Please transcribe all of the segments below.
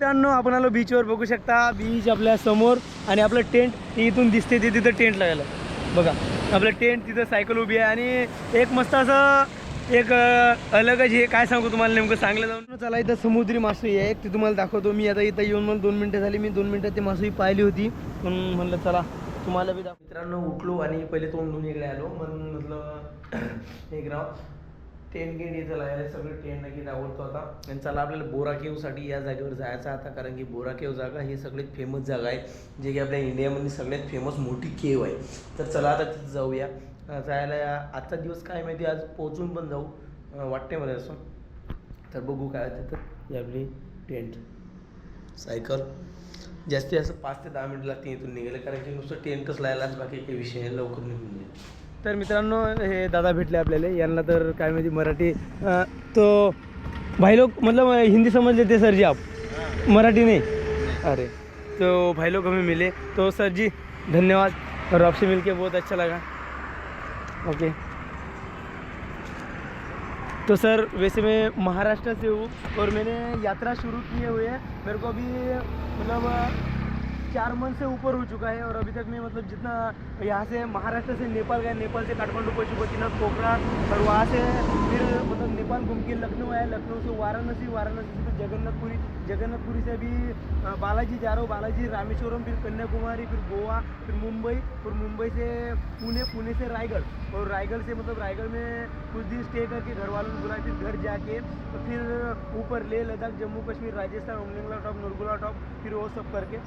मित्रांनो आपण आलो बीचवर बघू शकता बीच आपल्यासमोर आणि आपलं टेंट इथून दिसते ते तिथं टेंट लागलं बघा आपलं टेंट तिथं सायकल उभी आहे आणि एक मस्त असं एक अलगच हे काय सांगू तुम्हाला नेमकं सांगलं जाऊन. चला इथं समुद्री मासोई आहे. ती तुम्हाला दाखवतो. मी आता इथं येऊन मला दोन मिनटं झाली. मी दोन मिनटं ती मासोई पाहिली होती. पण म्हणलं चला तुम्हाला बी मित्रांनो उठलो आणि पहिले तोंड धुवून इकडे आलो. म्हणून म्हटलं एक राव. टेन गेट इथं लागले सगळं टेन नक्कीच आवडतो आता. आणि चला आपल्याला बोरा केवसाठी या जागेवर जायचं आता कारण की बोरा केव जागा ही सगळ्यात फेमस जागा आहे जे की आपल्या इंडियामध्ये सगळ्यात फेमस मोठी केव आहे. तर चला आता तिथं जाऊया. जायला आजचा दिवस काय माहिती आज पोहोचून पण जाऊ वाटते मला असं. तर बघू काय होतं तर ही आपली टेंट सायकल. जास्तीत जास्त पाच ते दहा मिनिट लागते इथून निघायला कारण की नुसतं टेंटच लायलाच बाकी काही विषय आहे, लवकर निघून जाईल तर मित्रांनो, हे दादा भेटले आपल्याला. यांना तर काय माहिती मराठी तो भाई लोग मतलब हिंदी समझ लेते सर जी आप. मराठी नहीं. अरे तो भाई लोग हमें मिले. तो सर जी धन्यवाद. और आपसे मिलके बहुत अच्छा लगा. ओके तो सर, वैसे मैं महाराष्ट्र से हूँ और मैंने यात्रा शुरू किए हुए है. मेरे को अभी मतलब चार मंथ से ऊपर हो चुका है और अभी तक मैं मतलब जितना यहाँ से महाराष्ट्र से नेपाल गया नेपाल से काठमांडू पशुपतिनाथ पोखरा, और वहाँ से फिर मतलब नेपाल घूम के लखनऊ आया लखनऊ से वाराणसी वाराणसी से फिर जगन्नाथपुरी जगन्नाथपुरी से अभी बालाजी जा रहा हूँ, बालाजी, रामेश्वरम, फिर कन्याकुमारी, फिर गोवा, फिर मुंबई फिर मुंबई से पुणे पुणे से रायगढ़, और रायगढ़ से मतलब रायगढ़ में कुछ दिन स्टे करके घर वालों ने बुलाया, फिर घर जाके तो फिर ऊपर लेह, लद्दाख, जम्मू, कश्मीर, राजस्थान उमलिंगला टॉप, नुरगुला टॉप, फिर वो सब करके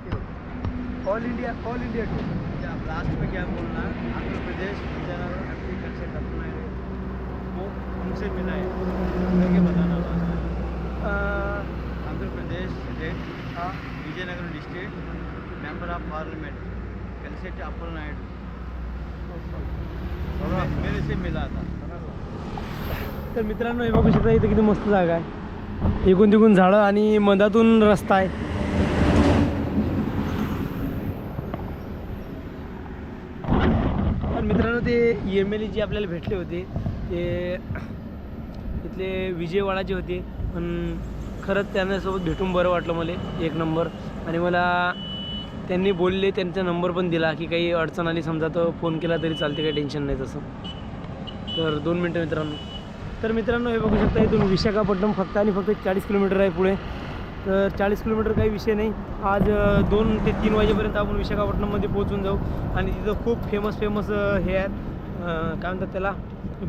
all India all India tour last में क्या बोलना? आंध्र प्रदेश है वो उनसे मिला है। करके बताना आंध्र प्रदेश स्टेट हाँ। Vijayanagar district member of parliament Kalisetti Appala Naidu. और मेरे से मिला था। तर मित्रांनो हे बघू शकता इथे किती मस्त जागा आहे. इकून तिकून झाडं आणि मधातून रस्ता आहे तर मित्रांनो ते एम एल जे आपल्याला भेटले होते ते इथले विजयवाडाचे होते पण खरंच त्यांच्यासोबत भेटून बरं वाटलं मला एक नंबर. आणि मला त्यांनी बोलले त्यांचा नंबर पण दिला की काही अडचण आली समजा तर फोन केला तरी चालते काही टेन्शन नाही तसं. तर दोन मिनटं मित्रांनो. तर मित्रांनो हे बघू शकता इथून विशाखापट्टणम फक्त आणि फक्त चाळीस किलोमीटर आहे पुढे. तर चाळीस किलोमीटर काही विषय नाही. आज दोन ते तीन वाजेपर्यंत आपण विशाखापट्टणममध्ये पोहोचून जाऊ. आणि तिथं खूप फेमस फेमस हे आहेत. काय म्हणतात त्याला?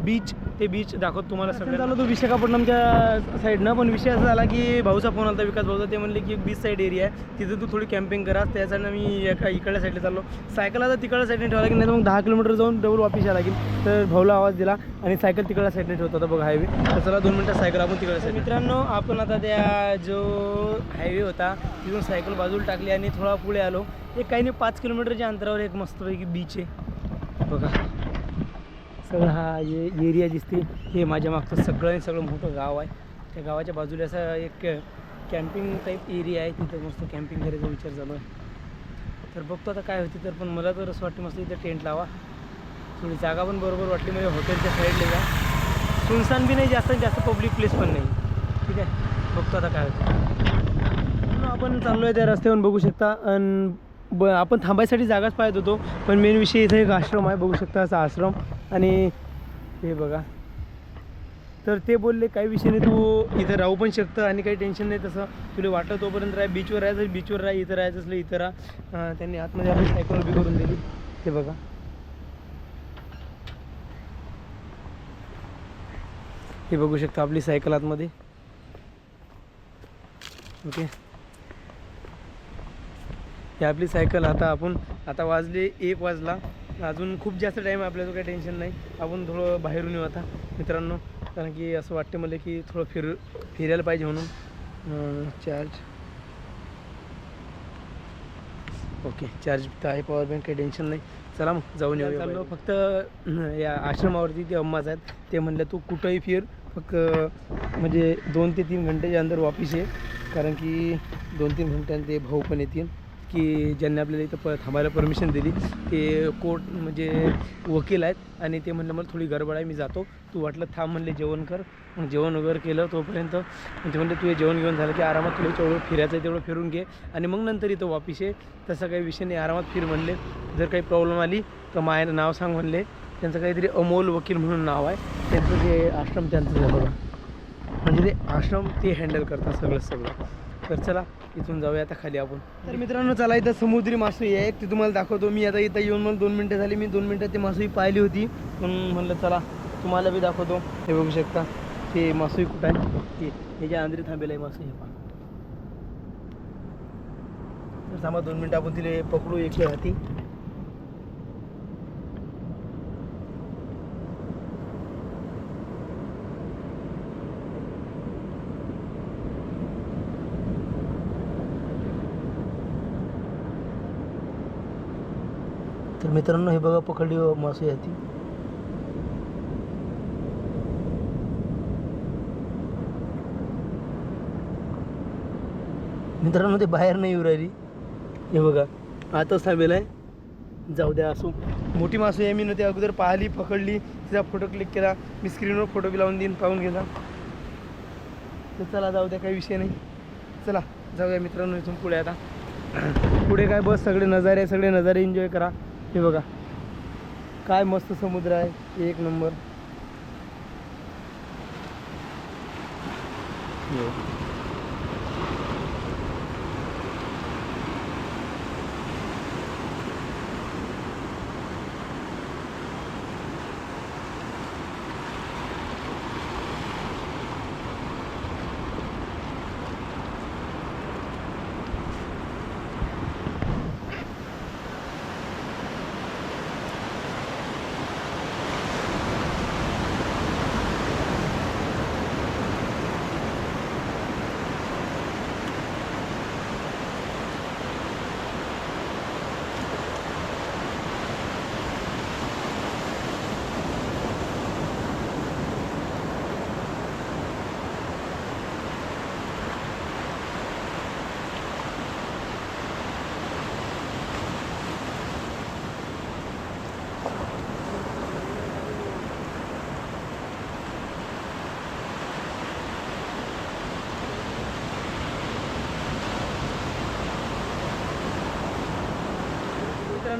बीच ते बीच दाखवत तुम्हाला सगळं झालं तो विशाखापट्टणमच्या साईडनं पण विषय असा झाला की भाऊचा फोन आला विकास भाऊचा ते म्हणले की बीच साईड एरिया आहे. तिथं तू थोडी कॅम्पिंग करा त्याच्यानं मी एका इकडल्या साईडला चाललो. सायकल आता तिकडल्या साईडने ठेवा लागेल नाही तर मग दहा किलोमीटर जाऊन डबल वापिस यावं लागेल. तर भाऊला आवाज दिला आणि सायकल तिकडल्या साईडने ठेवतो होता बघा हायवे तर चला दोन मिनटं सायकल आपण तिकडल्या साईड मित्रांनो आपण आता त्या जो हायवे होता तिथून सायकल बाजूला टाकली आणि थोडा पुढे आलो. एक काही नाही पाच किलोमीटरच्या अंतरावर एक मस्तपैकी बीच आहे. बघा. सगळं हा ये एरिया दिसते. हे माझ्या मागचं सगळं सगळं मोठं गाव आहे. त्या गावाच्या बाजूला असा एक कॅम्पिंग टाईप एरिया आहे. तिथं मस्त कॅम्पिंग करायचा विचार चालू आहे. तर बघतो आता काय होते तर पण मला तर असं वाटतं मस्त इथं टेंट लावा. थोडी जागा पण बरोबर वाटली म्हणजे हॉटेलच्या साईडला जा. सुनसान बी नाही जास्त जास्त पब्लिक प्लेस पण नाही. ठीक आहे? बघतो आता काय होतं. आपण चाललो आहे त्या रस्त्यावरून बघू शकता. आणि ब आपण थांबायसाठी जागाच पाहत होतो. पण मेन विषय इथं एक आश्रम आहे. बघू शकता असा आश्रम. आणि हे बघा. तर ते बोलले काही विषय नाही तू इथं राहू पण शकतं आणि काही टेन्शन नाही तसं. तुला वाटत तोपर्यंत राह बीचवर राहायचं बीचवर राह इथं राहायचं असलं इथं राहा. त्यांनी आतमध्ये आपली सायकल उभी करून दिली. ते बघा. हे बघू शकता आपली सायकल आतमध्ये. ओके. ही आपली सायकल आता आपण आता वाजले एक वाजला. अजून खूप जास्त टाईम आहे आपल्याला काही टेन्शन नाही. आपण थोडं बाहेरून येऊ आता मित्रांनो. कारण की असं वाटतं मला की थोडं फिर फिरायला पाहिजे म्हणून. चार्ज ओके चार्ज तर आहे पॉवर बँक काही टेन्शन नाही. चला मग जाऊन येऊ चाललो फक्त या आश्रमावरती ते अम्माच आहेत. ते म्हणलं तू कुठंही फिर. फक्त म्हणजे दोन ते तीन घंटेच्या अंदर वापिस ये. कारण की दोन तीन घंट्यानं ते भाऊ पण येतील. की ज्यांनी आपल्याला इथं प थांबायला परमिशन दिली ते कोर्ट म्हणजे वकील आहेत आणि ते म्हणलं मला थोडी गडबड आहे मी जातो. तू वाटलं थांब म्हणले जेवण कर. मग जेवण वगैरे केलं तोपर्यंत म्हणजे म्हणले तू हे जेवण घेऊन झालं की आरामात तुला जेवढं फिरायचं आहे तेवढं फिरून घे. आणि मग नंतर इथं वापिस आहे तसा काही विषय नाही आरामात फिर म्हणले. जर काही प्रॉब्लेम आली तर मायनं नाव सांग म्हणले. त्यांचं काहीतरी अमोल वकील म्हणून नाव आहे. त्यांचं जे आश्रम त्यांचं झालं म्हणजे ते आश्रम ते हँडल करतात सगळं सगळं. तर चला इथून जाऊया आता खाली आपण. तर मित्रांनो चला इथं समुद्री मासोळी आहे. ती तुम्हाला दाखवतो. मी आता इथं येऊन मला दोन मिनटं झाली. मी दोन मिनटात ती मासोळी पाहिली होती. म्हणून म्हणलं चला तुम्हाला बी दाखवतो. हे बघू शकता ते मासोळी कुठं आहे? ते हे जे आंध्री थांबेल आहे मासोळी हे पहा. तर थांबा दोन मिनटं आपण तिला पकडू एक हाती. मित्रांनो हे बघा पकडली हो मासूया ती मित्रांनो ते बाहेर नाही येऊ राहिली. हे बघा आताच थांबेल आहे. जाऊ द्या असो. मोठी मासे आहे मी न ते अगोदर पाहिली पकडली तिचा फोटो क्लिक केला. मी स्क्रीनवर फोटो बी लावून देईन पाहून गेला तर चला जाऊ द्या काही विषय नाही. चला जाऊया मित्रांनो इथून पुढे आता. पुढे काय बस सगळे नजारे सगळे नजारे एन्जॉय करा. हे बघा. काय मस्त समुद्र आहे. एक नंबर.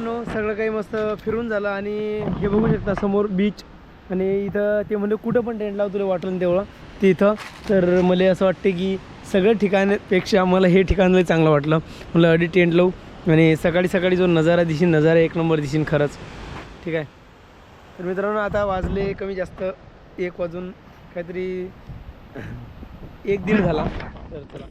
मित्रांनो सगळं काही मस्त फिरून झालं आणि हे बघू शकता समोर बीच आणि इथं ते म्हणजे कुठं पण टेंट लाव तुला वाटलं तेवढं. ते इथं. तर मला असं वाटते की सगळ्या ठिकाणपेक्षा मला हे ठिकाण लय चांगलं वाटलं. म्हणलं अडी टेंट लावू आणि सकाळी सकाळी जो नजारा दिशीन नजारा एक नंबर दिशीन खरंच. ठीक आहे? तर मित्रांनो आता वाजले कमी जास्त एक वाजून काहीतरी एक दीड झाला. तर चला.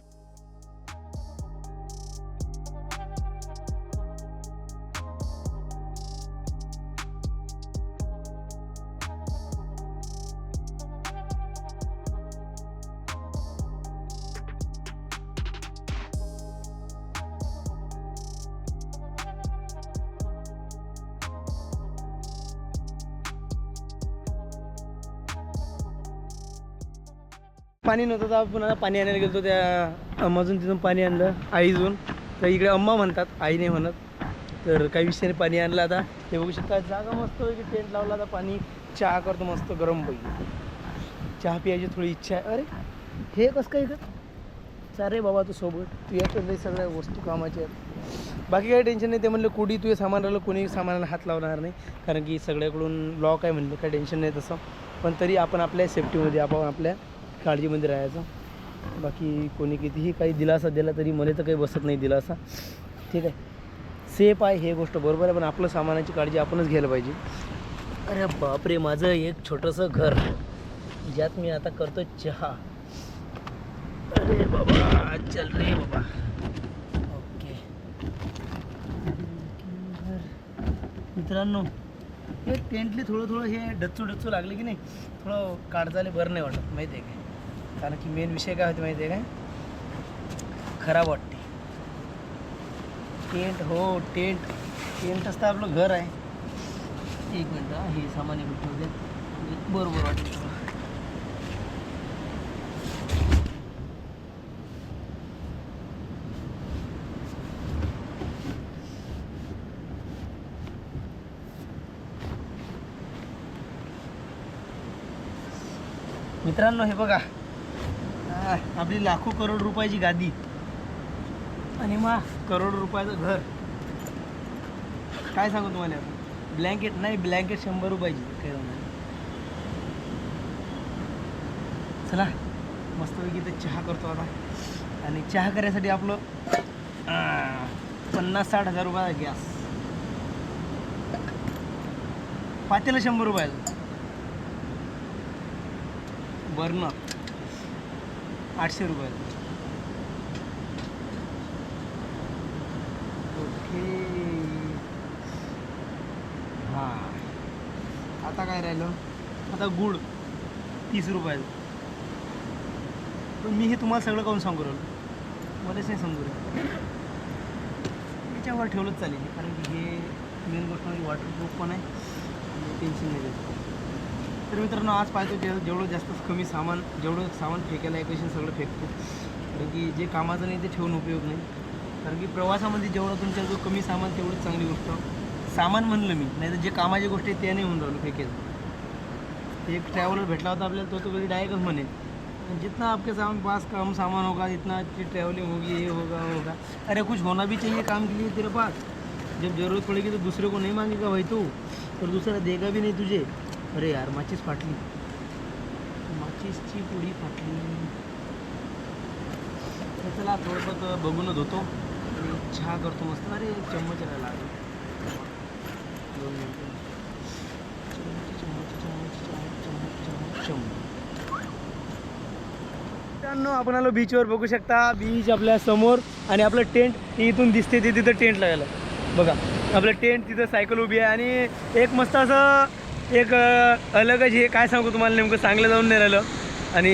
पाणी नव्हतं तर आपण पाणी आणायला गेलो त्या अम्माजून तिथून पाणी आणलं आईजून. तर इकडे अम्मा म्हणतात आई नाही म्हणत. तर काही विषयाने पाणी आणलं आता. हे बघू शकता जागा मस्त की टेंट लावला आता पाणी. चहा करतो मस्त गरम पैकी. चहा पियाची थोडी इच्छा आहे. अरे हे कसं काय इथं? चाल बाबा तू सोबत. तू याच्यात सगळ्या वस्तू कामाच्या आहेत. बाकी काही टेन्शन नाही ते म्हणलं कुठे तुझे सामान राहिलं कोणी सामानाला हात लावणार नाही. कारण की सगळ्याकडून लॉक आहे म्हणलं काही टेन्शन नाही तसं. पण तरी आपण आपल्या सेफ्टीमध्ये आपण आपल्या काळजीमध्ये राहायचं बाकी कोणी कितीही काही दिलासा दिला तरी मला तर काही बसत नाही दिलासा. ठीक आहे? सेफ आहे हे गोष्ट बरोबर आहे पण आपलं सामानाची काळजी आपणच घ्यायला पाहिजे. अरे बापरे माझं एक छोटंसं घर. ज्यात मी आता करतो चहा. अरे बाबा चल रे बाबा. ओके. मित्रांनो हे टेंटली थोडं थोडं हे डच्चू डच्चू लागले की नाही थोडं काळजाले बरं नाही वाटत माहिती आहे काय कारण की मेन विषय काय होते माहिती आहे काय? खराब वाटते. टेंट हो टेंट टेंटच तर आपलं घर आहे. एक मिनटं हे सामान इकडे बरोबर वाटते मित्रांनो हे बघा. आपली लाखो करोड रुपयाची गादी. आणि मग करोड रुपयाचं घर. काय सांगू तुम्हाला? ब्लँकेट नाही ब्लँकेट शंभर रुपयाची. काय होणार? चला मस्तपैकी इथं चहा करतो आता. आणि चहा करायसाठी आपलं पन्नास साठ हजार रुपयाचा गॅस. पातेलं शंभर रुपयाचं. बर्नर. आठशे रुपये ओके. हां. आता काय राहिलं? आता गुळ तीस रुपयाचं पण मी हे तुम्हाला सगळं काऊन सांगू राहिलो? मलाच नाही सांगू राहिलो. याच्यावर ठेवलंच चालेल कारण की हे मेन गोष्ट म्हणजे वॉटरप्रूफ पण आहे टेन्शन नाही तर मित्रांनो आज पाहतो जे जेवढं जास्त कमी सामान जेवढं सामान फेकायला आहे कशी सगळं फेकतो. कारण की जे कामाचं नाही ते ठेवून उपयोग नाही. कारण की प्रवासामध्ये जेवढं तुमच्या जो कमी सामान तेवढंच चांगली गोष्ट. सामान म्हणलं मी नाही तर जे कामाची गोष्ट आहे त्या नाही होऊन राहिलं फेकेल. एक ट्रॅव्हलर भेटला होता आपल्याला तो तो कधी डायरेक्टच म्हणे जितना आपके सामान पास कम सामान होगा इतना अच्छी ट्रैवलिंग होगी ये होगा होगा. अरे कुछ होना भी चाहिए काम के लिए तेरे पास? जब ज़रूरत पड़ेगी तो दूसरे को नहीं मांगेगा भाई तू और दूसरा देगा भी नहीं तुझे. अरे यार माचीस फाटली. माचीसची पुडी फाटली. चला थोडंसं बघूनच होतो. आणि चहा करतो मस्त. अरे चम्मच राहिला. अजून. दोन मिनटं. मित्रांनो आपण आलो बीचवर बघू शकता. बीच आपल्यासमोर आणि आपलं टेंट इथून दिसते ते तिथं टेंट लागायला बघा आपलं टेंट तिथं सायकल उभी आहे आणि एक मस्त असं एक अलगच हे काय सांगू तुम्हाला नेमकं चांगलं जाऊन नाही राहिलं. आणि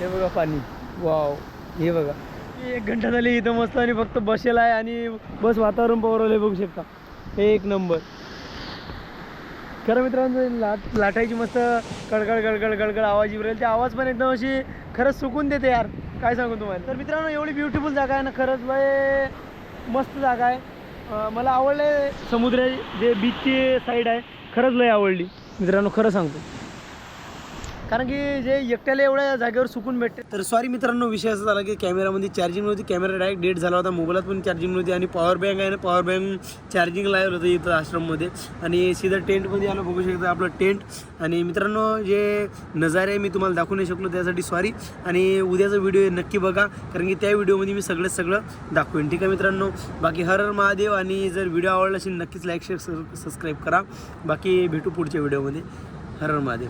हे बघा पाणी. वाव. हे बघा. एक घंटा झाली इथं मस्त आणि फक्त बसेला आहे आणि बस वातावरण पवरवलं बघू शकता. एक नंबर खरं मित्रांनो लाट लाटायची मस्त कडकड कळकळ कळकळ आवाज येऊ राहील. ते आवाज पण एकदम अशी खरंच सुकून देते यार. काय सांगू तुम्हाला? तर मित्रांनो एवढी ब्युटिफुल जागा आहे ना खरंच बाय मस्त जागा आहे. मला मला आहे समुद्र जे बीचची साईड आहे. खरंच लय आवडली. मित्रांनो खरं सांगतो. कारण की जे एकट्याला एवढ्या जागेवर सुकून भेटते. तर सॉरी मित्रांनो विषय असा झाला की कॅमेरामध्ये चार्जिंग नव्हती. कॅमेरा डायरेक्ट डेट झाला होता. मोबाईलात पण चार्जिंग नव्हती आणि पॉवर बँक आहे ना पॉवर बँक चार्जिंग लावलं होतं इथं आश्रममध्ये. आणि सीधं टेंटमध्ये आलं बघू शकता आपलं टेंट आणि मित्रांनो जे नजारे मी तुम्हाला दाखवू नाही शकलो त्यासाठी सॉरी आणि उद्याचा व्हिडिओ नक्की बघा. कारण की त्या व्हिडिओमध्ये मी सगळं सगळं दाखवेन. ठीक आहे मित्रांनो? बाकी हर हर महादेव. आणि जर व्हिडिओ आवडला असेल नक्कीच लाईक शेअर सबस्क्राईब करा. बाकी भेटू पुढच्या व्हिडिओमध्ये हर हर महादेव.